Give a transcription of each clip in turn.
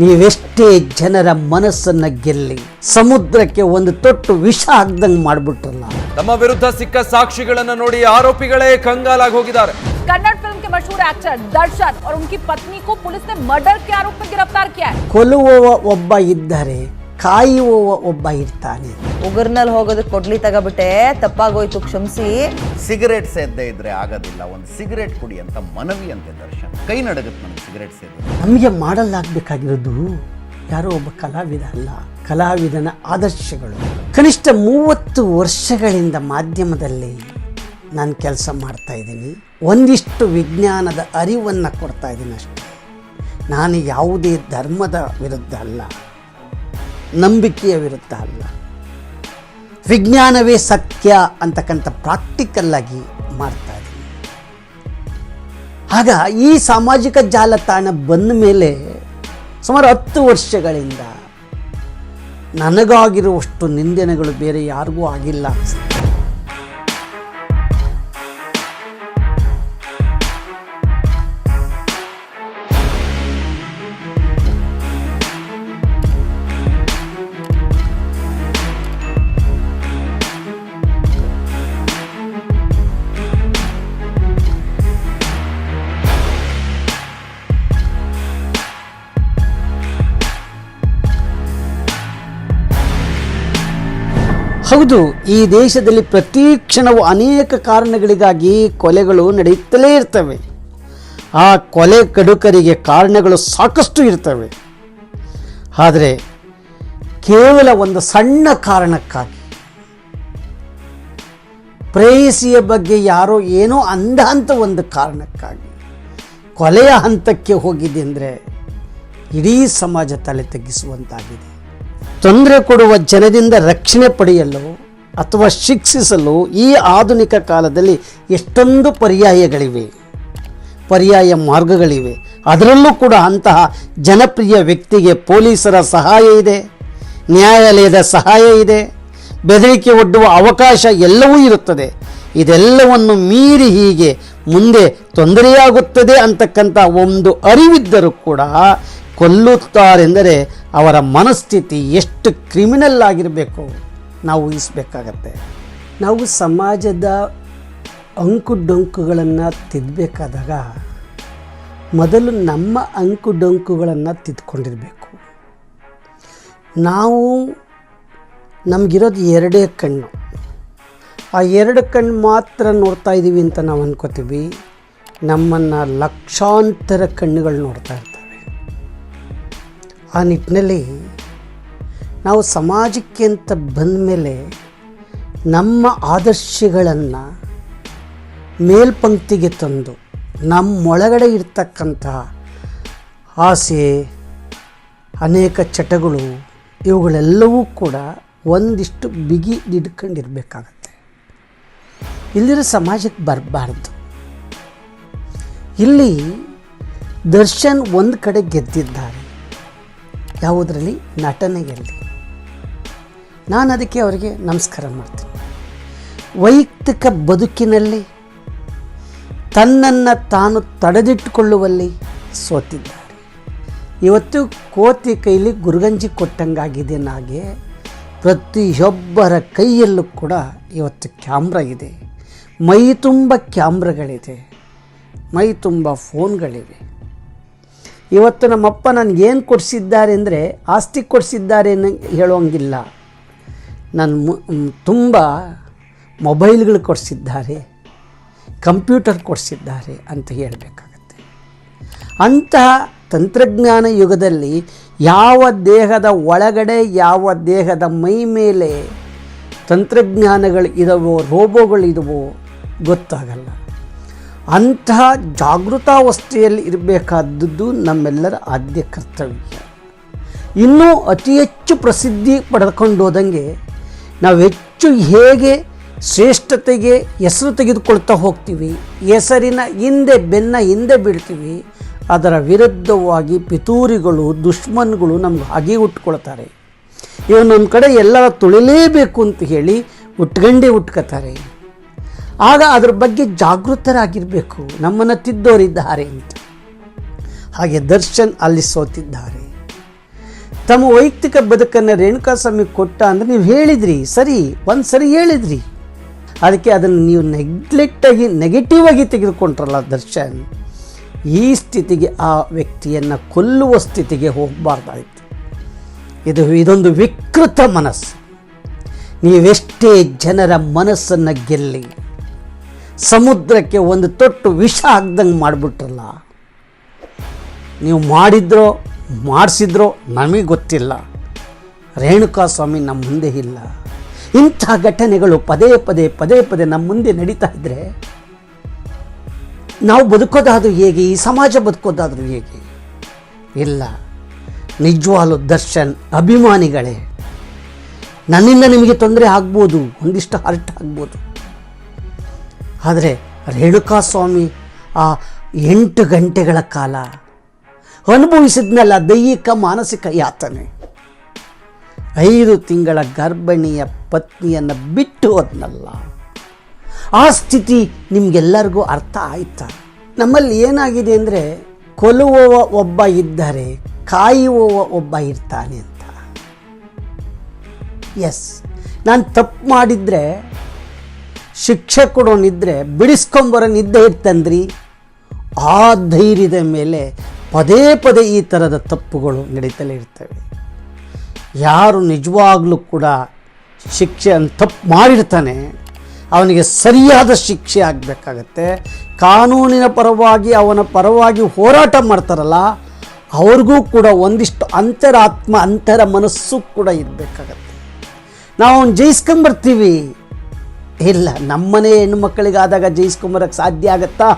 ನೀವೆಷ್ಟೇ ಜನರ ಮನಸ್ಸನ್ನ ಗೆಲ್ಲಿ ಸಮುದ್ರಕ್ಕೆ ಒಂದು ತೊಟ್ಟು ವಿಷ ಹಾಕ್ದಂಗೆ ಮಾಡ್ಬಿಟ್ರಲ್ಲ ತಮ್ಮ ವಿರುದ್ಧ ಸಿಕ್ಕ ಸಾಕ್ಷಿಗಳನ್ನ ನೋಡಿ ಆರೋಪಿಗಳೇ ಕಂಗಾಲಾಗಿ ಹೋಗಿದ್ದಾರೆ कन्नड़ फिल्म के मशहूर एक्टर दर्शन और उनकी पत्नी को पुलिस ने मर्डर के आरोप में गिरफ्तार किया है ಕೊಲ್ಲುವವ ಒಬ್ಬ ಇದ್ದರೆ ಕಾಯುವವ ಒಬ್ಬ ಇರ್ತಾನೆ. ಉಗುರ್ನಲ್ಲಿ ಹೋಗೋದಕ್ಕೆ ಕೊಡ್ಲಿ ತಗೋಬಿಟ್ಟೆ ತಪ್ಪಾಗೋಯ್ತು ಕ್ಷಮಿಸಿ. ಸಿಗರೇಟ್ ಸೇದ್ದೇ ಇದ್ರೆ ಆಗೋದಿಲ್ಲ ಒಂದು ಸಿಗರೇಟ್ ಕುಡಿ ಅಂತ ಮನವಿ ಅಂತೆ ದರ್ಶನ್. ಕೈ ನಡಗುತ್ತೆ ನನಗೆ ಸಿಗರೇಟ್ ಸೇದ ನಮಗೆ ಮಾಡಲಾಗಬೇಕಾಗಿರೋದು ಯಾರೋ ಒಬ್ಬ ಕಲಾವಿದ ಅಲ್ಲ ಕಲಾವಿದನ ಆದರ್ಶಗಳು. ಕನಿಷ್ಠ ಮೂವತ್ತು ವರ್ಷಗಳಿಂದ ಮಾಧ್ಯಮದಲ್ಲಿ ನಾನು ಕೆಲಸ ಮಾಡ್ತಾ ಇದ್ದೀನಿ. ಒಂದಿಷ್ಟು ವಿಜ್ಞಾನದ ಅರಿವನ್ನು ಕೊಡ್ತಾ ಇದ್ದೀನಿ ಅಷ್ಟೇ. ನಾನು ಯಾವುದೇ ಧರ್ಮದ ವಿರುದ್ಧ ಅಲ್ಲ. ನಂಬಿಕೆಯ ವಿರುದ್ಧ ಅಲ್ಲ ವಿಜ್ಞಾನವೇ ಸತ್ಯ ಅಂತಕ್ಕಂಥ ಪ್ರಾಕ್ಟಿಕಲ್ ಆಗಿ ಮಾಡ್ತಾ ಇದ್ದೀನಿ ಆಗ ಈ ಸಾಮಾಜಿಕ ಜಾಲತಾಣ ಬಂದ ಮೇಲೆ ಸುಮಾರು ಹತ್ತು ವರ್ಷಗಳಿಂದ ನನಗಾಗಿರುವಷ್ಟು ನಿಂದನೆಗಳು ಬೇರೆ ಯಾರಿಗೂ ಆಗಿಲ್ಲ ಹೌದು, ಈ ದೇಶದಲ್ಲಿ ಪ್ರತಿ ಕ್ಷಣವು ಅನೇಕ ಕಾರಣಗಳಿಗಾಗಿ ಕೊಲೆಗಳು ನಡೆಯುತ್ತಲೇ ಇರ್ತವೆ. ಆ ಕೊಲೆ ಕಡುಕರಿಗೆ ಕಾರಣಗಳು ಸಾಕಷ್ಟು ಇರ್ತವೆ. ಆದರೆ ಕೇವಲ ಒಂದು ಸಣ್ಣ ಕಾರಣಕ್ಕಾಗಿ. ಪ್ರೇಯಸಿಯ ಬಗ್ಗೆ ಯಾರೋ ಏನೋ ಅಂದ ಅಂತ ಒಂದು ಕಾರಣಕ್ಕಾಗಿ. ಕೊಲೆಯ ಹಂತಕ್ಕೆ ಹೋಗಿದೆ ಅಂದರೆ ಇಡೀ ಸಮಾಜ ತಲೆ ತಗ್ಗಿಸುವಂತಾಗಿದೆ. ತೊಂದರೆ ಕೊಡುವ ಜನದಿಂದ ರಕ್ಷಣೆ ಪಡೆಯಲು ಅಥವಾ ಶಿಕ್ಷಿಸಲು ಈ ಆಧುನಿಕ ಕಾಲದಲ್ಲಿ ಎಷ್ಟೊಂದು ಪರ್ಯಾಯಗಳಿವೆ. ಪರ್ಯಾಯ ಮಾರ್ಗಗಳಿವೆ. ಅದರಲ್ಲೂ ಕೂಡ ಅಂತಹ ಜನಪ್ರಿಯ ವ್ಯಕ್ತಿಗೆ ಪೊಲೀಸರ ಸಹಾಯ ಇದೆ, ನ್ಯಾಯಾಲಯದ ಸಹಾಯ ಇದೆ, ಬೆದರಿಕೆ ಒಡ್ಡುವ ಅವಕಾಶ ಎಲ್ಲವೂ ಇರುತ್ತದೆ. ಇದೆಲ್ಲವನ್ನು ಮೀರಿ ಹೀಗೆ ಮುಂದೆ ತೊಂದರೆಯಾಗುತ್ತದೆ ಅಂತಕ್ಕಂಥ ಒಂದು ಅರಿವಿದ್ದರೂ ಕೂಡ ಕೊಲ್ಲುತ್ತಾರೆಂದರೆ ಅವರ ಮನಸ್ಥಿತಿ ಎಷ್ಟು ಕ್ರಿಮಿನಲ್ ಆಗಿರಬೇಕು ನಾವು ಊಹಿಸಬೇಕಾಗತ್ತೆ ನಾವು ಸಮಾಜದ ಅಂಕು ಡೊಂಕುಗಳನ್ನು ತಿದ್ದಬೇಕಾದಾಗ ಮೊದಲು ನಮ್ಮ ಅಂಕು ಡೊಂಕುಗಳನ್ನು ತಿದ್ಕೊಂಡಿರಬೇಕು. ನಾವು ನಮಗಿರೋದು ಎರಡೇ ಕಣ್ಣು. ಆ ಎರಡು ಕಣ್ಣು ಮಾತ್ರ ನೋಡ್ತಾ ಇದ್ದೀವಿ ಅಂತ ನಾವು ಅನ್ಕೋತೀವಿ. ನಮ್ಮನ್ನು ಲಕ್ಷಾಂತರ ಕಣ್ಣುಗಳು ನೋಡ್ತಾ ಇರ್ತವೆ ಆ ನಿಟ್ಟಿನಲ್ಲಿ ನಾವು ಸಮಾಜಕ್ಕೆ ಅಂತ ಬಂದ ಮೇಲೆ ನಮ್ಮ ಆದರ್ಶಗಳನ್ನು ಮೇಲ್ಪಂಕ್ತಿಗೆ ತಂದು ನಮ್ಮೊಳಗಡೆ ಇರ್ತಕ್ಕಂತಹ ಆಸೆ, ಅನೇಕ ಚಟಗಳು ಇವುಗಳೆಲ್ಲವೂ ಕೂಡ ಒಂದಿಷ್ಟು ಬಿಗಿ ಹಿಡ್ಕೊಂಡಿರ್ಬೇಕಾಗತ್ತೆ. ಇಲ್ಲಿರೋ ಸಮಾಜಕ್ಕೆ ಬರಬಾರ್ದು. ಇಲ್ಲಿ ದರ್ಶನ್ ಒಂದು ಕಡೆ ಗೆದ್ದಿದ್ದಾರೆ. ಯಾವುದರಲ್ಲಿ? ನಟನೆಯಲ್ಲಿ. ನಾನು ಅದಕ್ಕೆ ಅವರಿಗೆ ನಮಸ್ಕಾರ ಮಾಡ್ತೀನಿ. ವೈಯಕ್ತಿಕ ಬದುಕಿನಲ್ಲಿ, ತನ್ನನ್ನು ತಾನು ತಡೆದಿಟ್ಟುಕೊಳ್ಳುವಲ್ಲಿ ಸೋತಿದ್ದಾರೆ. ಇವತ್ತು ಕೋತಿ ಕೈಲಿ ಗುರುಗಂಜಿ ಕೊಟ್ಟಂಗಾಗಿದೆ ನಾಗೆ, ಪ್ರತಿಯೊಬ್ಬರ ಕೈಯಲ್ಲೂ ಕೂಡ ಇವತ್ತು ಕ್ಯಾಮ್ರಾ ಇದೆ. ಮೈ ತುಂಬ ಕ್ಯಾಮ್ರಾಗಳಿದೆ. ಮೈ ತುಂಬ ಫೋನ್ಗಳಿವೆ. ಇವತ್ತು ನಮ್ಮಪ್ಪ ನನಗೇನು ಕೊಡಿಸಿದ್ದಾರೆ ಅಂದರೆ ಆಸ್ತಿ ಕೊಡಿಸಿದ್ದಾರೆ ಹೇಳೋಂಗಿಲ್ಲ ನನ್ನ ಮು ತುಂಬ ಮೊಬೈಲ್ಗಳು ಕೊಡಿಸಿದ್ದಾರೆ, ಕಂಪ್ಯೂಟರ್ ಕೊಡಿಸಿದ್ದಾರೆ ಅಂತ ಹೇಳಬೇಕಾಗತ್ತೆ. ಅಂತಹ ತಂತ್ರಜ್ಞಾನ ಯುಗದಲ್ಲಿ ಯಾವ ದೇಹದ ಒಳಗಡೆ, ಯಾವ ದೇಹದ ಮೈ ಮೇಲೆ ತಂತ್ರಜ್ಞಾನಗಳು ಇದಾವೋ ರೋಬೋಗಳಿದವೋ ಗೊತ್ತಾಗಲ್ಲ. ಅಂತಹ ಜಾಗೃತಾವಸ್ಥೆಯಲ್ಲಿ ಇರಬೇಕಾದದ್ದು ನಮ್ಮೆಲ್ಲರ ಆದ್ಯ ಕರ್ತವ್ಯ. ಇನ್ನೂ ಅತಿ ಹೆಚ್ಚು ಪ್ರಸಿದ್ಧಿ ಪಡೆದುಕೊಂಡು ಹೋದಂಗೆ ನಾವು ಹೆಚ್ಚು ಹೇಗೆ ಶ್ರೇಷ್ಠತೆಗೆ ಹೆಸರು ತೆಗೆದುಕೊಳ್ತಾ ಹೋಗ್ತೀವಿ, ಹೆಸರಿನ ಹಿಂದೆ ಬೆನ್ನ ಹಿಂದೆ ಬೀಳ್ತೀವಿ, ಅದರ ವಿರುದ್ಧವಾಗಿ ಪಿತೂರಿಗಳು, ದುಶ್ಮನ್ಗಳು ನಮ್ಗೆ ಹಾಗೆ ಉಟ್ಕೊಳ್ತಾರೆ. ಇವನೊಂದು ಕಡೆ ಎಲ್ಲರ ತುಳಿಲೇಬೇಕು ಅಂತ ಹೇಳಿ ಉಟ್ಕಂಡೇ ಉಟ್ಕೋತಾರೆ ಆಗ ಅದ್ರ ಬಗ್ಗೆ ಜಾಗೃತರಾಗಿರಬೇಕು. ನಮ್ಮನ್ನು ತಿದ್ದೋರಿದ್ದಾರೆ ಅಂತ. ಹಾಗೆ ದರ್ಶನ್ ಅಲ್ಲಿ ಸೋತಿದ್ದಾರೆ. ತಮ್ಮ ವೈಯಕ್ತಿಕ ಬದುಕನ್ನು ರೇಣುಕಾಸ್ವಾಮಿ ಕೊಟ್ಟ ಅಂದರೆ ನೀವು ಹೇಳಿದ್ರಿ, ಸರಿ ಒಂದು ಸರಿ ಹೇಳಿದ್ರಿ. ಅದಕ್ಕೆ ಅದನ್ನು ನೀವು ನೆಗ್ಲೆಕ್ಟಾಗಿ ನೆಗೆಟಿವ್ ಆಗಿ ತೆಗೆದುಕೊಂಡ್ರಲ್ಲ ದರ್ಶನ್. ಈ ಸ್ಥಿತಿಗೆ ಆ ವ್ಯಕ್ತಿಯನ್ನು ಕೊಲ್ಲುವ ಸ್ಥಿತಿಗೆ ಹೋಗಬಾರ್ದಾಯಿತು. ಇದು ಇದೊಂದು ವಿಕೃತ ಮನಸ್ಸು. ನೀವೆಷ್ಟೇ ಜನರ ಮನಸ್ಸನ್ನು ಗೆಲ್ಲಿ ಸಮುದ್ರಕ್ಕೆ ಒಂದು ತೊಟ್ಟು ವಿಷ ಹಾಕ್ದಂಗೆ ಮಾಡಿಬಿಟ್ರಲ್ಲ. ನೀವು ಮಾಡಿದ್ರೋ, ಮಾಡಿಸಿದ್ರೋ ನಮಗೆ ಗೊತ್ತಿಲ್ಲ. ರೇಣುಕಾ ಸ್ವಾಮಿ ನಮ್ಮ ಮುಂದೆ ಇಲ್ಲ. ಇಂಥ ಘಟನೆಗಳು ಪದೇ ಪದೇ ಪದೇ ಪದೇ ನಮ್ಮ ಮುಂದೆ ನಡೀತಾ ಇದ್ದರೆ ನಾವು ಬದುಕೋದಾದರೂ ಹೇಗೆ, ಈ ಸಮಾಜ ಬದುಕೋದಾದರೂ ಹೇಗೆ? ಇಲ್ಲ. ನಿಜವಾಲು ದರ್ಶನ್ ಅಭಿಮಾನಿಗಳೇ, ನನ್ನಿಂದ ನಿಮಗೆ ತೊಂದರೆ ಆಗ್ಬೋದು, ಒಂದಿಷ್ಟು ಹರ್ಟ್ ಆಗ್ಬೋದು. ಆದರೆ ರೇಣುಕಾ ಸ್ವಾಮಿ ಆ ಎಂಟು ಗಂಟೆಗಳ ಕಾಲ ಅನುಭವಿಸಿದ್ನಲ್ಲ ದೈಹಿಕ ಮಾನಸಿಕ ಯಾತನೆ. ಐದು ತಿಂಗಳ ಗರ್ಭಿಣಿಯ ಪತ್ನಿಯನ್ನು ಬಿಟ್ಟು ಹೋದ್ನಲ್ಲ. ಆ ಸ್ಥಿತಿ ನಿಮಗೆಲ್ಲರಿಗೂ ಅರ್ಥ ಆಯ್ತಾ? ನಮ್ಮಲ್ಲಿ ಏನಾಗಿದೆ ಅಂದರೆ ಕೊಲ್ಲುವವ ಒಬ್ಬ ಇದ್ದರೆ ಕಾಯುವವ ಒಬ್ಬ ಇರ್ತಾನೆ ಅಂತ. ಎಸ್ ನಾನು ತಪ್ಪು ಮಾಡಿದರೆ ಶಿಕ್ಷೆ ಕೊಡೋನಿದ್ರೆ ಬಿಡಿಸ್ಕೊಂಬರೋನಿದ್ದೇ ಇರ್ತಂದ್ರಿ? ಆ ಧೈರ್ಯದ ಮೇಲೆ ಪದೇ ಪದೇ ಈ ಥರದ ತಪ್ಪುಗಳು ನಡೀತಲೇ ಇರ್ತವೆ. ಯಾರು ನಿಜವಾಗ್ಲೂ ಕೂಡ ಶಿಕ್ಷೆ ತಪ್ಪು ಮಾಡಿರ್ತಾನೆ, ಅವನಿಗೆ ಸರಿಯಾದ ಶಿಕ್ಷೆ ಆಗಬೇಕಾಗತ್ತೆ. ಕಾನೂನಿನ ಪರವಾಗಿ, ಅವನ ಪರವಾಗಿ ಹೋರಾಟ ಮಾಡ್ತಾರಲ್ಲ, ಅವ್ರಿಗೂ ಕೂಡ ಒಂದಿಷ್ಟು ಅಂತರಾತ್ಮ, ಅಂತರ ಮನಸ್ಸು ಕೂಡ ಇರಬೇಕಾಗತ್ತೆ. ನಾವು ಅವ್ನು ಜಯಿಸ್ಕೊಂಬರ್ತೀವಿ. ಇಲ್ಲ, ನಮ್ಮನೆ ಹೆಣ್ಣುಮಕ್ಕಳಿಗಾದಾಗ ಜಯಿಸ್ಕೊಂಬರಕ್ಕೆ ಸಾಧ್ಯ ಆಗತ್ತಾ?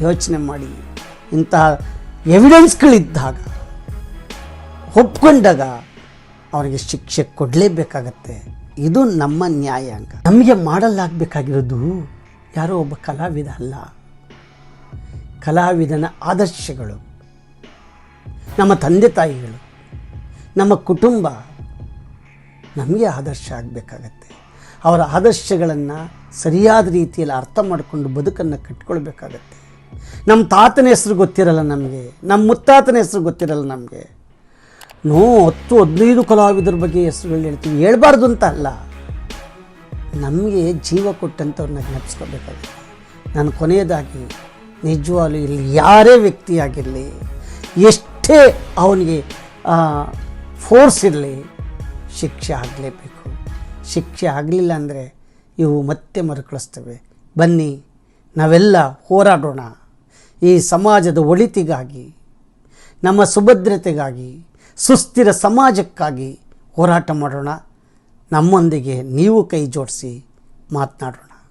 ಯೋಚನೆ ಮಾಡಿ. ಇಂತಹ ಎವಿಡೆನ್ಸ್ಗಳಿದ್ದಾಗ ಒಪ್ಕೊಂಡಾಗ ಅವನಿಗೆ ಶಿಕ್ಷೆ ಕೊಡಲೇಬೇಕಾಗತ್ತೆ. ಇದು ನಮ್ಮ ನ್ಯಾಯಾಂಗ. ನಮಗೆ ಮಾಡಲಾಗಬೇಕಾಗಿರೋದು ಯಾರೋ ಒಬ್ಬ ಕಲಾವಿದ ಅಲ್ಲ. ಕಲಾವಿದನ ಆದರ್ಶಗಳು, ನಮ್ಮ ತಂದೆ ತಾಯಿಗಳು, ನಮ್ಮ ಕುಟುಂಬ ನಮಗೆ ಆದರ್ಶ ಆಗಬೇಕಾಗತ್ತೆ. ಅವರ ಆದರ್ಶಗಳನ್ನು ಸರಿಯಾದ ರೀತಿಯಲ್ಲಿ ಅರ್ಥ ಮಾಡಿಕೊಂಡು ಬದುಕನ್ನು ಕಟ್ಕೊಳ್ಬೇಕಾಗತ್ತೆ. ನಮ್ಮ ತಾತನ ಹೆಸರು ಗೊತ್ತಿರಲ್ಲ ನಮಗೆ ನಮ್ಮ ಮುತ್ತಾತನ ಹೆಸರು ಗೊತ್ತಿರಲ್ಲ ನಮಗೆ. ನೋ, ಹತ್ತು ಹದಿನೈದು ಕಲಾವಿದರ ಬಗ್ಗೆ ಹೆಸರುಗಳು ಹೇಳ್ತೀವಿ. ಹೇಳ್ಬಾರ್ದು ಅಂತ ಅಲ್ಲ. ನಮಗೆ ಜೀವ ಕೊಟ್ಟಂಥವ್ರನ್ನ ಜ್ಞಾಪಿಸ್ಕೋಬೇಕಾಗುತ್ತೆ ನಾನು ಕೊನೆಯದಾಗಿ, ನಿಜವಾಗ್ಲೂ ಇಲ್ಲಿ ಯಾರೇ ವ್ಯಕ್ತಿಯಾಗಿರಲಿ ಎಷ್ಟೇ ಅವನಿಗೆ ಫೋರ್ಸ್ ಇರಲಿ, ಶಿಕ್ಷೆ ಆಗಲೇಬೇಕು. ಶಿಕ್ಷೆ ಆಗಲಿಲ್ಲ ಅಂದರೆ ಇವು ಮತ್ತೆ ಮರುಕಳಿಸ್ತವೆ. ಬನ್ನಿ, ನಾವೆಲ್ಲ ಹೋರಾಡೋಣ. ಈ ಸಮಾಜದ ಒಳಿತಿಗಾಗಿ, ನಮ್ಮ ಸುಭದ್ರತೆಗಾಗಿ, ಸುಸ್ಥಿರ ಸಮಾಜಕ್ಕಾಗಿ ಹೋರಾಟ ಮಾಡೋಣ. ನಮ್ಮೊಂದಿಗೆ ನೀವು ಕೈ ಜೋಡಿಸಿ ಮಾತನಾಡೋಣ.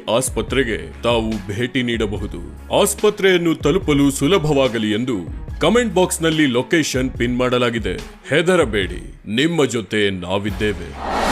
ಆಸ್ಪತ್ರೆಗೆ ತಾವು ಭೇಟಿ ನೀಡಬಹುದು. ಆಸ್ಪತ್ರೆಯನ್ನು ತಲುಪಲು ಸುಲಭವಾಗಲಿ ಎಂದು ಕಮೆಂಟ್ ಬಾಕ್ಸ್ನಲ್ಲಿ ಲೊಕೇಶನ್ ಪಿನ್ ಮಾಡಲಾಗಿದೆ. ಹೆದರಬೇಡಿ, ನಿಮ್ಮ ಜೊತೆ ನಾವಿದ್ದೇವೆ.